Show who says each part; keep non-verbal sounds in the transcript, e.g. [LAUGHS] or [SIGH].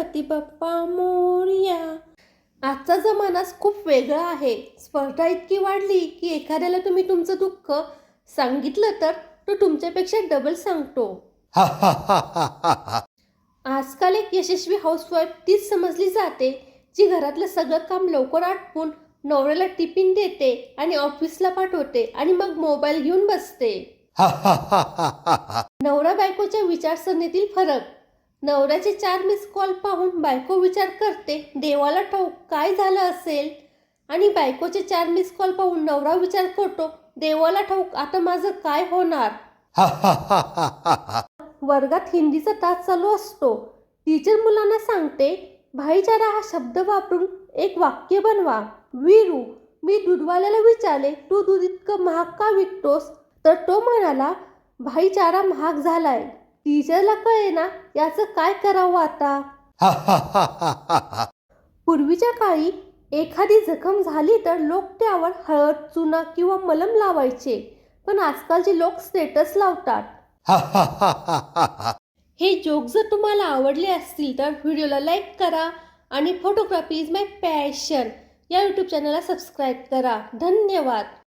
Speaker 1: गणपती बाप्पा मोरया. आजचा जमानाच खूप वेगळा आहे. स्पर्धा इतकी वाढली की एखाद्याला तुम्ही तुमचं दुःख सांगितलं तर तो तुमच्यापेक्षा डबल सांगतो. आजकाल एक यशस्वी हाऊसवाईफ तीच समजली जाते जी घरातलं सगळं काम लवकर आटपून नवऱ्याला टिफिन देते आणि ऑफिसला पाठवते आणि मग मोबाईल घेऊन बसते. नवरा बायकोच्या विचारसरणीतील फरक. नवऱ्याचे चार मिस कॉल पाहून बायको विचार करते देवाला ठाऊक काय झालं असेल? आणि बायकोचे चार मिस कॉल पाहून नवरा विचार करतो देवाला ठाऊक आता माझं काय होणार? [LAUGHS] वर्गात हिंदीचा तास चालू असतो. टीचर मुलांना सांगते भाईचारा हा शब्द वापरून एक वाक्य बनवा. वीरू मी दूधवाल्याला विचारले तू दूध इतकं महाग का विकतोस? तर तो म्हणाला भाईचारा महाग झालाय. टीचरला कळे ना याचं काय करावं आता? [LAUGHS] पूर्वीच्या काळी एखादी जखम झाली तर लोक त्यावर हळद चुना किंवा मलम लावायचे. पण आजकालचे लोक स्टेटस लावतात. [LAUGHS] हे जोक जर तुम्हाला आवडले असतील तर व्हिडिओला लाईक करा आणि फोटोग्राफी इज माय पॅशन. या यूट्यूब चॅनलला सबस्क्राईब करा. धन्यवाद.